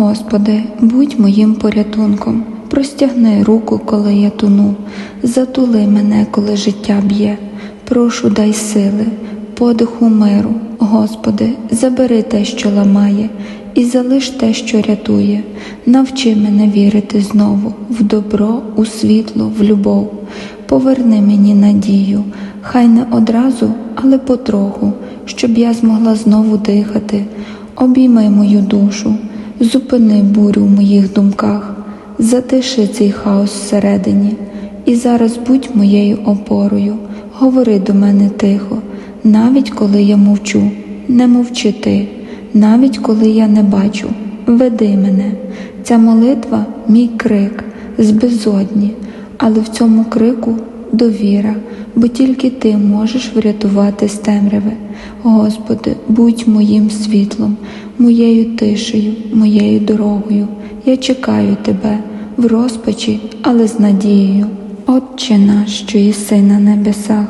Господи, будь моїм порятунком, простягни руку, коли я тону, затули мене, коли життя б'є. Прошу, дай сили, подиху миру, Господи, забери те, що ламає, і залиш те, що рятує. Навчи мене вірити знову в добро, у світло, в любов. Поверни мені надію, хай не одразу, але потроху, щоб я змогла знову дихати. Обійми мою душу, зупини бурю в моїх думках, затиши цей хаос всередині, і зараз будь моєю опорою, говори до мене тихо, навіть коли я мовчу, не мовчи ти, навіть коли я не бачу, веди мене. Ця молитва мій крик з безодні, але в цьому крику довіра, бо тільки ти можеш врятувати з темряви. Господи, будь моїм світлом, моєю тишею, моєю дорогою. Я чекаю тебе в розпачі, але з надією. Отче наш, що єси на небесах,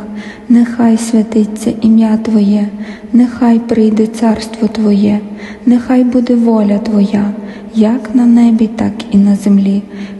нехай святиться ім'я Твоє, нехай прийде царство Твоє, нехай буде воля Твоя, як на небі, так і на землі.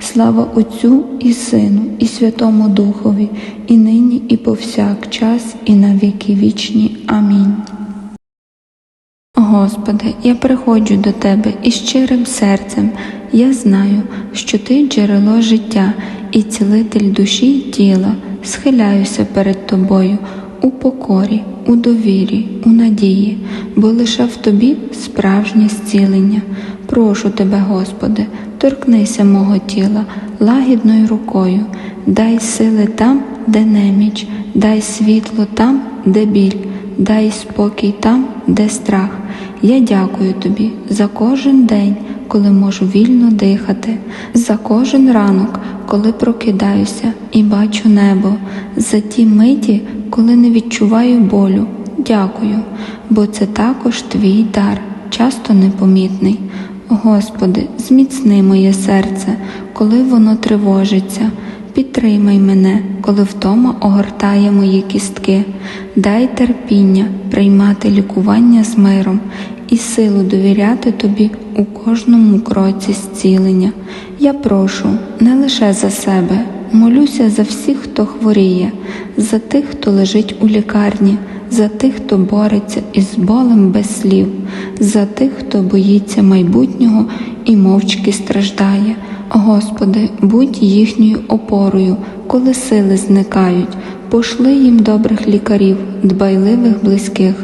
Слава Отцю і Сину, і Святому Духові, і нині, і повсякчас, і на віки вічні. Амінь. Господи, я приходжу до Тебе із щирим серцем. Я знаю, що Ти джерело життя і цілитель душі й тіла. Схиляюся перед Тобою у покорі, у довірі, у надії, бо лише в Тобі справжнє зцілення. Прошу Тебе, Господи, торкнися мого тіла лагідною рукою, дай сили там, де неміч, дай світло там, де біль, дай спокій там, де страх. Я дякую тобі за кожен день, коли можу вільно дихати, за кожен ранок, коли прокидаюся і бачу небо, за ті миті, коли не відчуваю болю. Дякую, бо це також твій дар, часто непомітний. Господи, зміцни моє серце, коли воно тривожиться. Підтримай мене, коли втома огортає мої кістки, дай терпіння приймати лікування з миром і силу довіряти тобі у кожному кроці зцілення. Я прошу не лише за себе, молюся за всіх, хто хворіє, за тих, хто лежить у лікарні, за тих, хто бореться із болем без слів, за тих, хто боїться майбутнього і мовчки страждає. Господи, будь їхньою опорою, коли сили зникають, пошли їм добрих лікарів, дбайливих близьких,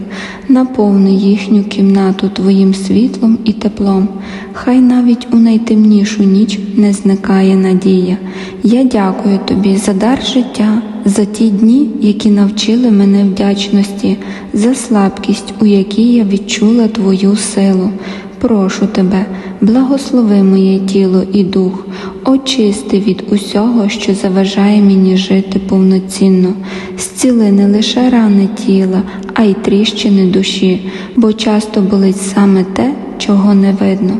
наповни їхню кімнату Твоїм світлом і теплом. Хай навіть у найтемнішу ніч не зникає надія. Я дякую Тобі за дар життя, за ті дні, які навчили мене вдячності, за слабкість, у якій я відчула Твою силу. Прошу тебе, благослови моє тіло і дух, очисти від усього, що заважає мені жити повноцінно, зціли не лише рани тіла, а й тріщини душі, бо часто болить саме те, чого не видно.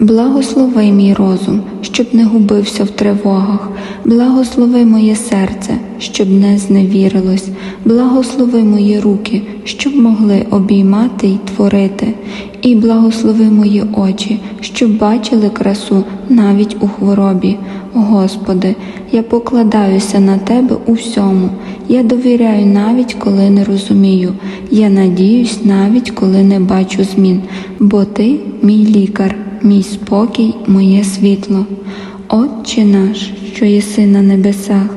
Благослови мій розум, щоб не губився в тривогах, благослови моє серце, щоб не зневірилось, благослови мої руки, щоб могли обіймати й творити, і благослови мої очі, щоб бачили красу навіть у хворобі. Господи, я покладаюся на Тебе у всьому, я довіряю навіть коли не розумію, я надіюсь навіть коли не бачу змін, бо Ти мій лікар, мій спокій, моє світло. Отче наш, що єси на небесах,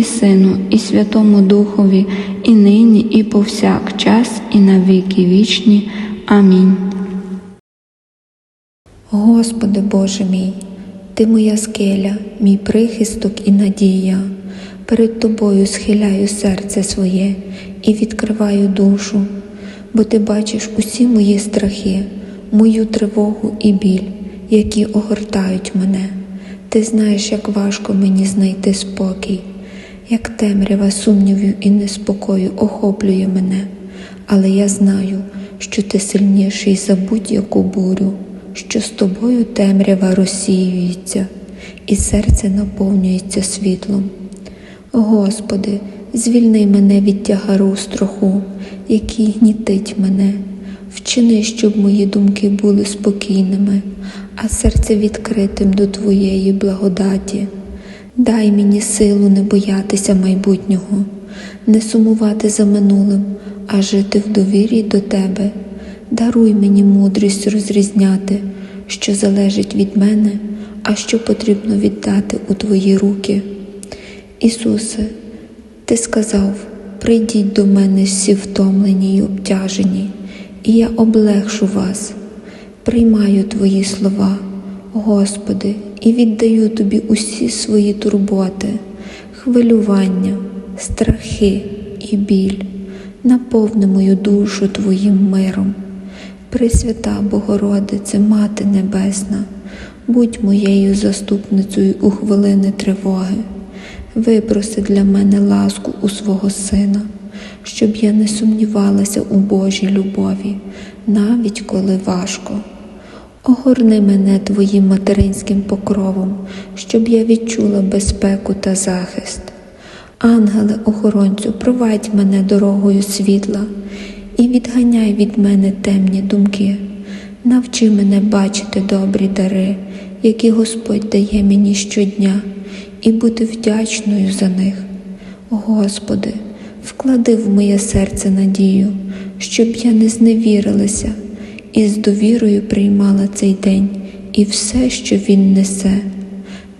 і Сину, і Святому Духові, і нині, і повсякчас, і на віки вічні. Амінь. Господи Боже мій, Ти моя скеля, мій прихисток і надія. Перед Тобою схиляю серце своє і відкриваю душу, бо Ти бачиш усі мої страхи, мою тривогу і біль, які огортають мене. Ти знаєш, як важко мені знайти спокій, як темрява сумнівів і неспокою охоплює мене, але я знаю, що ти сильніший за будь-яку бурю, що з тобою темрява розсіюється, і серце наповнюється світлом. Господи, звільни мене від тягару страху, який гнітить мене, вчини, щоб мої думки були спокійними, а серце відкритим до Твоєї благодаті. Дай мені силу не боятися майбутнього, не сумувати за минулим, а жити в довірі до Тебе. Даруй мені мудрість розрізняти, що залежить від мене, а що потрібно віддати у Твої руки. Ісусе, Ти сказав, прийдіть до мене всі втомлені й обтяжені, і я облегшу вас. Приймаю Твої слова, Господи, і віддаю Тобі усі свої турботи, хвилювання, страхи і біль. Наповни мою душу Твоїм миром. Пресвята Богородице, Мати Небесна, будь моєю заступницею у хвилини тривоги. Випроси для мене ласку у свого Сина, щоб я не сумнівалася у Божій любові, навіть коли важко. Огорни мене Твоїм материнським покровом, щоб я відчула безпеку та захист. Ангеле охоронцю, провадь мене дорогою світла і відганяй від мене темні думки. Навчи мене бачити добрі дари, які Господь дає мені щодня, і бути вдячною за них. Господи, вклади в моє серце надію, щоб я не зневірилася і з довірою приймала цей день і все, що він несе.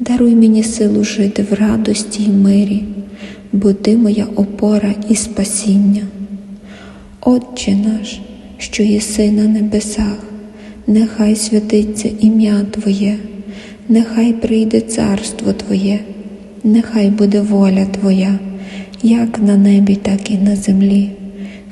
Даруй мені силу жити в радості й мирі, бо ти моя опора і спасіння. Отче наш, що єси на небесах, нехай святиться ім'я Твоє, нехай прийде царство Твоє, нехай буде воля Твоя, як на небі, так і на землі.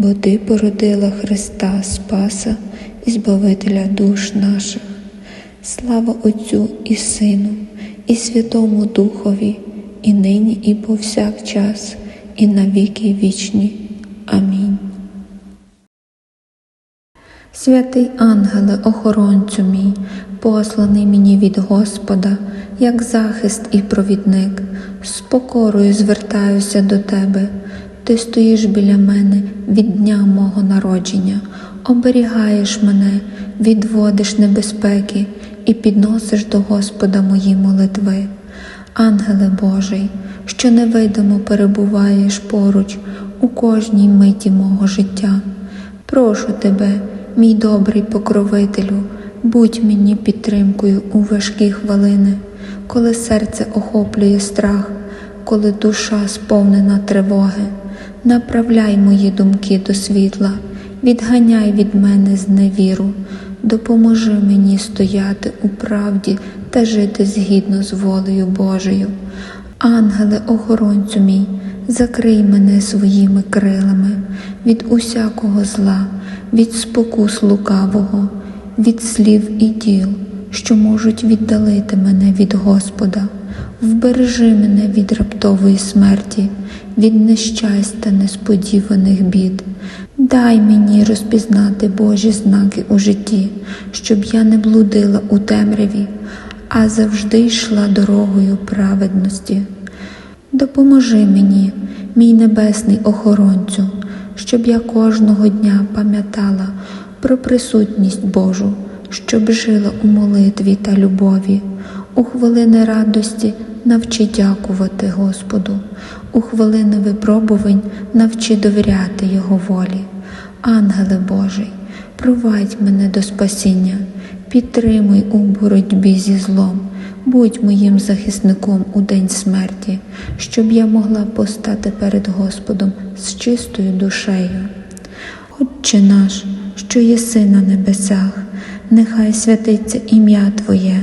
бо Ти породила Христа Спаса і Збавителя душ наших. Слава Отцю і Сину, і Святому Духові, і нині, і повсякчас, і на віки вічні. Амінь. Святий ангеле, охоронцю мій, посланий мені від Господа, як захист і провідник, з покорою звертаюся до тебе. Ти стоїш біля мене від дня мого народження, оберігаєш мене, відводиш небезпеки і підносиш до Господа мої молитви. Ангеле Божий, що невидимо перебуваєш поруч у кожній миті мого життя. Прошу тебе, мій добрий покровителю, будь мені підтримкою у важкі хвилини, коли серце охоплює страх, коли душа сповнена тривоги. Направляй мої думки до світла, відганяй від мене зневіру, допоможи мені стояти у правді та жити згідно з волею Божою. Ангеле, охоронцю мій, закрий мене своїми крилами від усякого зла, від спокус лукавого, від слів і діл, що можуть віддалити мене від Господа. Вбережи мене від раптової смерті, від нещастя несподіваних бід. Дай мені розпізнати Божі знаки у житті, щоб я не блудила у темряві, а завжди йшла дорогою праведності. Допоможи мені, мій небесний охоронцю, щоб я кожного дня пам'ятала про присутність Божу, щоб жила у молитві та любові, у хвилини радості навчи дякувати Господу, у хвилини випробувань навчи довіряти Його волі. Ангеле Божий, провадь мене до спасіння, підтримуй у боротьбі зі злом. Будь моїм захисником у день смерті, щоб я могла постати перед Господом з чистою душею. Отче наш, що єси на небесах, нехай святиться ім'я Твоє,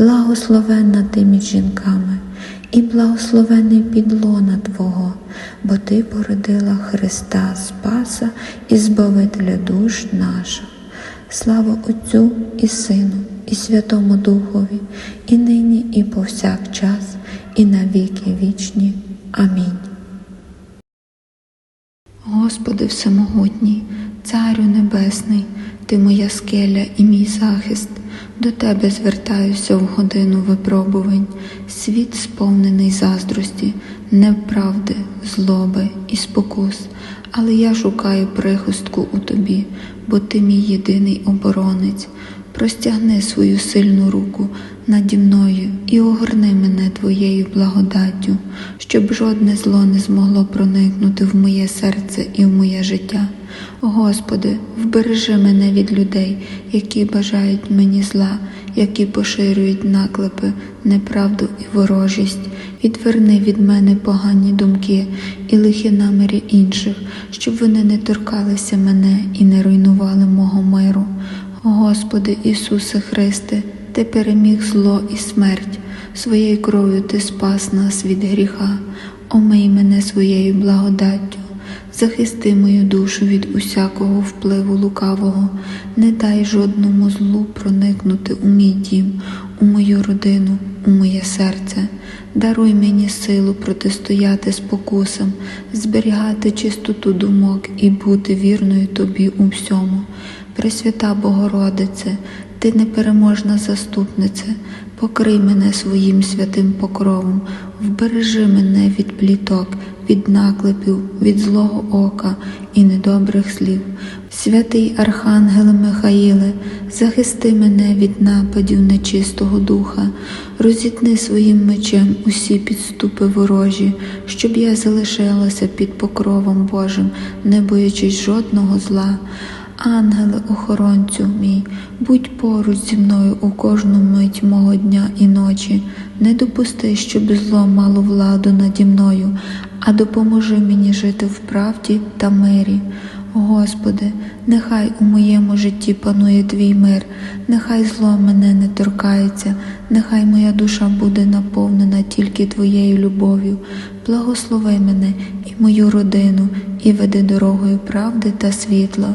благословенна ти між жінками, і благословений підлона Твого, бо Ти породила Христа Спаса і Збавителя душ наших. Слава Отцю і Сину, і Святому Духові, і нині, і повсякчас, і на віки вічні. Амінь. Господи Всемогутній, Царю Небесний, Ти моя скеля і мій захист, до Тебе звертаюся в годину випробувань, світ сповнений заздрості, неправди, злоби і спокус, але я шукаю прихистку у Тобі, бо Ти мій єдиний оборонець. Простягни свою сильну руку наді мною і огорни мене Твоєю благодаттю, щоб жодне зло не змогло проникнути в моє серце і в моє життя. Господи, вбережи мене від людей, які бажають мені зла, які поширюють наклепи, неправду і ворожість. Відверни від мене погані думки і лихі наміри інших, щоб вони не торкалися мене і не руйнували мого миру. Господи Ісусе Христе, Ти переміг зло і смерть, своєю кров'ю Ти спас нас від гріха, омий мене своєю благодаттю, захисти мою душу від усякого впливу лукавого, не дай жодному злу проникнути у мій дім, у мою родину, у моє серце. Даруй мені силу протистояти спокусам, зберігати чистоту думок і бути вірною Тобі у всьому. Пресвята Богородице, Ти непереможна заступниця, покрий мене своїм святим покровом, вбережи мене від пліток, від наклепів, від злого ока і недобрих слів. Святий Архангеле Михаїле, захисти мене від нападів нечистого духа, розітни своїм мечем усі підступи ворожі, щоб я залишилася під покровом Божим, не боячись жодного зла. Ангеле, охоронцю мій, будь поруч зі мною у кожну мить мого дня і ночі, не допусти, щоб зло мало владу наді мною, а допоможи мені жити в правді та мирі. Господи, нехай у моєму житті панує Твій мир, нехай зло мене не торкається, нехай моя душа буде наповнена тільки Твоєю любов'ю. Благослови мене і мою родину, і веди дорогою правди та світла.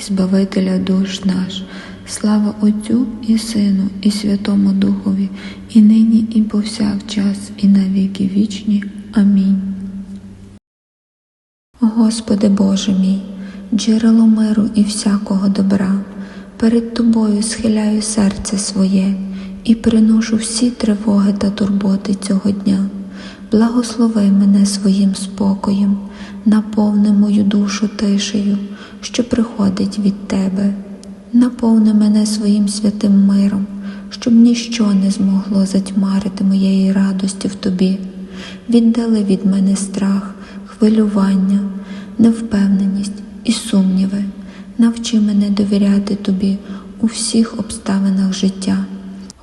Збавителя душ наш. Слава Отцю і Сину, і Святому Духові, і нині, і повсякчас, і на віки вічні. Амінь. Господи Боже мій, джерело миру і всякого добра, перед Тобою схиляю серце своє і приношу всі тривоги та турботи цього дня. Благослови мене своїм спокоєм, наповни мою душу тишею, що приходить від Тебе. Наповни мене своїм святим миром, щоб ніщо не змогло затьмарити моєї радості в Тобі. Віддали від мене страх, хвилювання, невпевненість і сумніви. Навчи мене довіряти Тобі у всіх обставинах життя.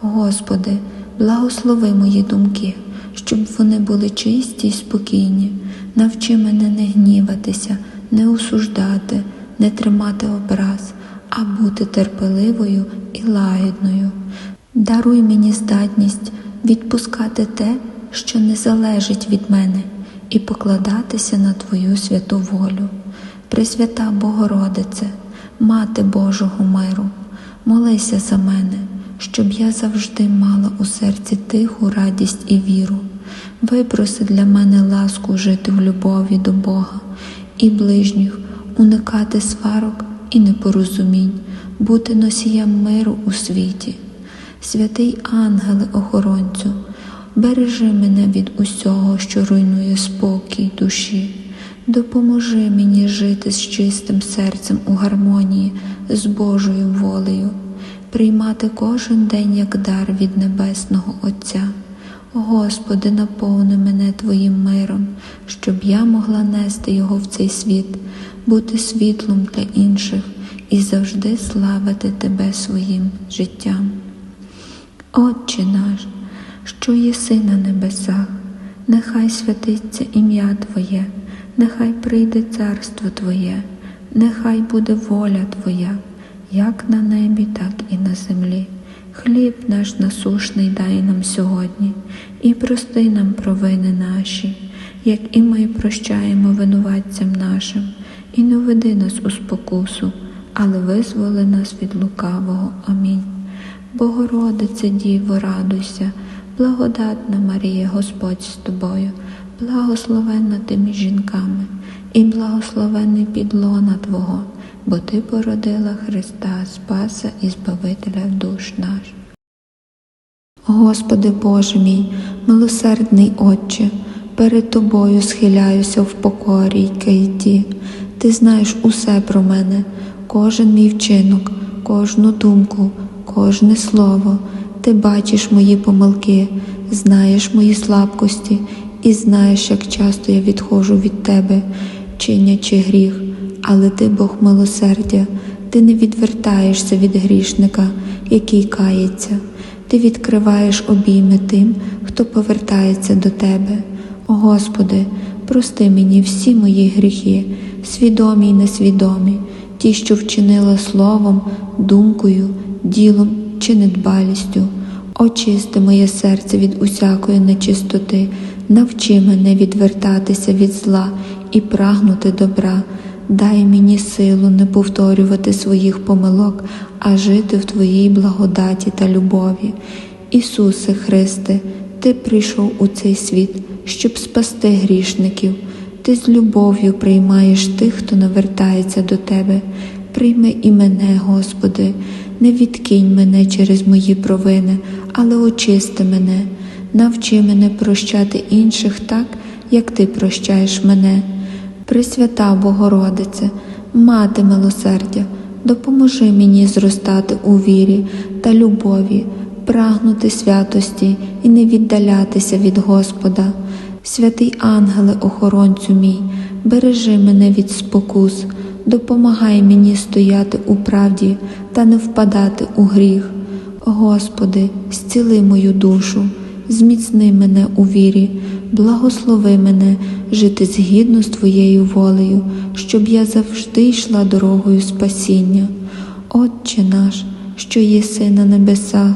Господи, благослови мої думки, щоб вони були чисті й спокійні. Навчи мене не гніватися, не осуждати, не тримати образ, а бути терпеливою і лагідною. Даруй мені здатність відпускати те, що не залежить від мене, і покладатися на Твою святу волю. Пресвята Богородице, Мати Божого миру, молися за мене, щоб я завжди мала у серці тиху радість і віру. Випроси для мене ласку жити в любові до Бога і ближніх, уникати сварок і непорозумінь, бути носієм миру у світі. Святий ангеле охоронцю, бережи мене від усього, що руйнує спокій душі. Допоможи мені жити з чистим серцем у гармонії з Божою волею, приймати кожен день як дар від Небесного Отця. Господи, наповни мене Твоїм миром, щоб я могла нести його в цей світ, бути світлом для інших і завжди славити Тебе своїм життям. Отче наш, що єси на небесах, нехай святиться ім'я Твоє, нехай прийде царство Твоє, нехай буде воля Твоя, як на небі, так і на землі. Хліб наш насушний дай нам сьогодні, і прости нам провини наші, як і ми прощаємо винуватцям нашим, і не веди нас у спокусу, але визволи нас від лукавого. Амінь. Богородице Діво, радуйся, благодатна Марія, Господь з тобою, благословенна ти між жінками, і благословений підлона Твого, бо Ти породила Христа, Спаса і Збавителя душ наш. Господи Боже мій, милосердний Отче, перед Тобою схиляюся в покорі й кайті. Ти знаєш усе про мене, кожен мій вчинок, кожну думку, кожне слово. Ти бачиш мої помилки, знаєш мої слабкості і знаєш, як часто я відходжу від Тебе, чинячи гріх, але Ти Бог милосердя, Ти не відвертаєшся від грішника, який кається. Ти відкриваєш обійми тим, хто повертається до Тебе. О Господи, прости мені всі мої гріхи, свідомі й несвідомі, ті, що вчинила словом, думкою, ділом чи недбалістю. Очисти моє серце від усякої нечистоти, навчи мене відвертатися від зла і прагнути добра. Дай мені силу не повторювати своїх помилок, а жити в Твоїй благодаті та любові. Ісусе Христе, Ти прийшов у цей світ, щоб спасти грішників. Ти з любов'ю приймаєш тих, хто навертається до Тебе. Прийми і мене, Господи, не відкинь мене через мої провини, але очисти мене, навчи мене прощати інших так, як Ти прощаєш мене. Пресвята Богородице, Мати милосердя, допоможи мені зростати у вірі та любові, прагнути святості і не віддалятися від Господа. Святий ангеле, охоронцю мій, бережи мене від спокус, допомагай мені стояти у правді та не впадати у гріх. Господи, зціли мою душу, зміцни мене у вірі, благослови мене жити згідно з Твоєю волею, щоб я завжди йшла дорогою спасіння. Отче наш, що єси на небесах,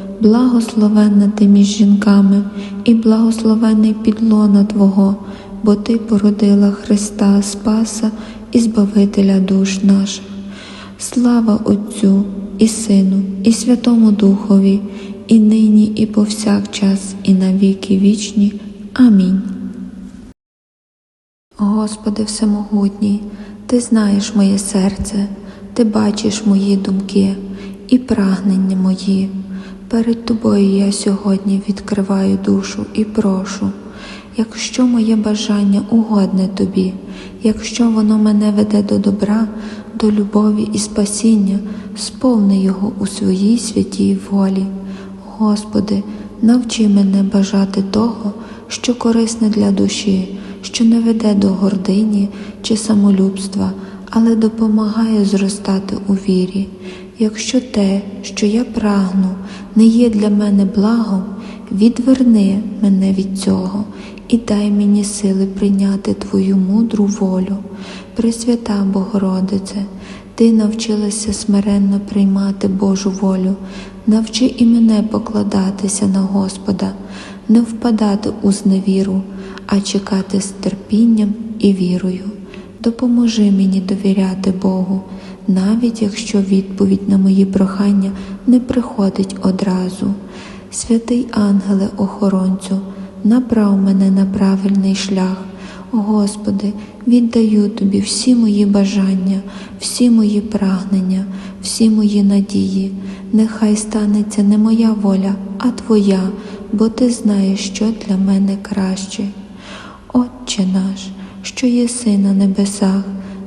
благословенна ти між жінками, і благословений підлона Твого, бо Ти породила Христа Спаса і Збавителя душ наших. Слава Отцю і Сину, і Святому Духові, і нині, і повсякчас, і на віки вічні. Амінь. Господи Всемогутній, Ти знаєш моє серце, Ти бачиш мої думки і прагнення мої. Перед Тобою я сьогодні відкриваю душу і прошу, якщо моє бажання угодне Тобі, якщо воно мене веде до добра, до любові і спасіння, сповни його у своїй святій волі. Господи, навчи мене бажати того, що корисне для душі, що не веде до гордині чи самолюбства, але допомагає зростати у вірі. Якщо те, що я прагну, не є для мене благом, відверни мене від цього і дай мені сили прийняти Твою мудру волю. Пресвята Богородице, Ти навчилася смиренно приймати Божу волю, навчи і мене покладатися на Господа, не впадати у зневіру, а чекати з терпінням і вірою. Допоможи мені довіряти Богу, навіть якщо відповідь на мої прохання не приходить одразу. Святий ангеле охоронцю, направ мене на правильний шлях. Господи, віддаю Тобі всі мої бажання, всі мої прагнення, всі мої надії. Нехай станеться не моя воля, а Твоя, бо Ти знаєш, що для мене краще. Отче наш, що єси на небесах,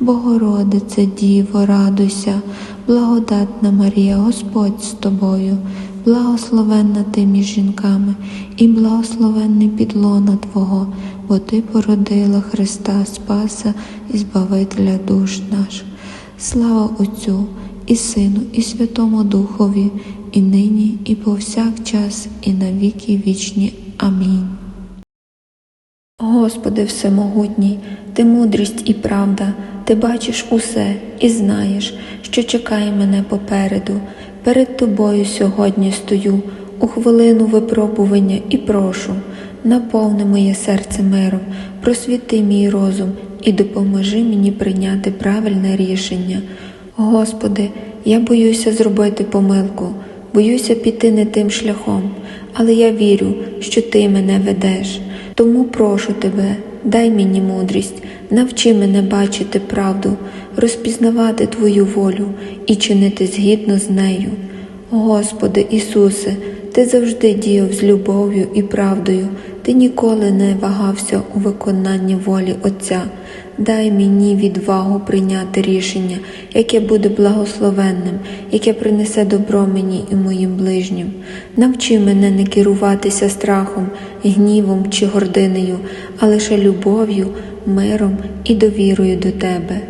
Богородице, Діво, радуйся, благодатна Марія, Господь з тобою, благословенна ти між жінками, і благословенний підлона Твого, бо Ти породила Христа Спаса і Збавителя душ наших. Слава Отцю і Сину, і Святому Духові, і нині, і повсякчас, і на віки вічні. Амінь. Господи Всемогутній, Ти мудрість і правда, Ти бачиш усе і знаєш, що чекає мене попереду. Перед Тобою сьогодні стою у хвилину випробування і прошу, наповни моє серце миром, просвіти мій розум і допоможи мені прийняти правильне рішення. Господи, я боюся зробити помилку, боюся піти не тим шляхом, але я вірю, що Ти мене ведеш. Тому прошу тебе, дай мені мудрість, навчи мене бачити правду, розпізнавати Твою волю і чинити згідно з нею. Господи Ісусе, Ти завжди діяв з любов'ю і правдою, Ти ніколи не вагався у виконанні волі Отця. Дай мені відвагу прийняти рішення, яке буде благословенним, яке принесе добро мені і моїм ближнім. Навчи мене не керуватися страхом, гнівом чи гординею, а лише любов'ю, миром і довірою до Тебе.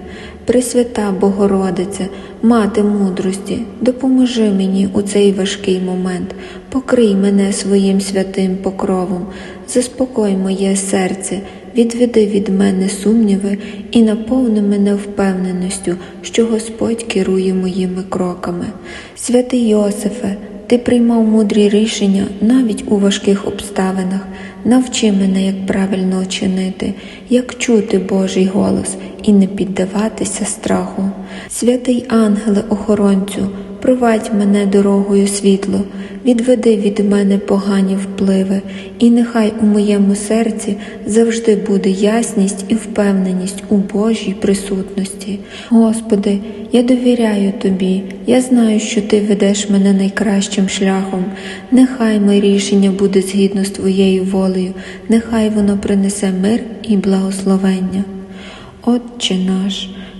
Пресвята Богородице, мати мудрості, допоможи мені у цей важкий момент, покрий мене своїм святим покровом, заспокой моє серце, відведи від мене сумніви і наповни мене впевненістю, що Господь керує моїми кроками. Святий Йосифе, ти приймав мудрі рішення навіть у важких обставинах. Навчи мене, як правильно чинити, як чути Божий голос і не піддаватися страху. Святий ангеле охоронцю, провадь мене дорогою світло, відведи від мене погані впливи, і нехай у моєму серці завжди буде ясність і впевненість у Божій присутності. Господи, я довіряю Тобі, я знаю, що Ти ведеш мене найкращим шляхом. Нехай моє рішення буде згідно з Твоєю волею, нехай воно принесе мир і благословення. Отче наш,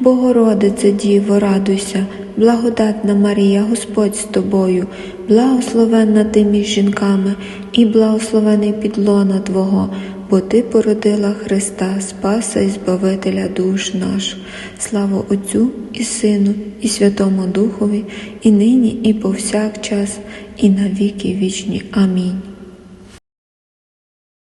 Богородице Діво, радуйся, благодатна Марія, Господь з тобою, благословенна ти між жінками, і благословений підлона Твого, бо Ти породила Христа, Спаса і Збавителя душ наш. Слава Отцю і Сину, і Святому Духові, і нині, і повсякчас, і на віки вічні. Амінь.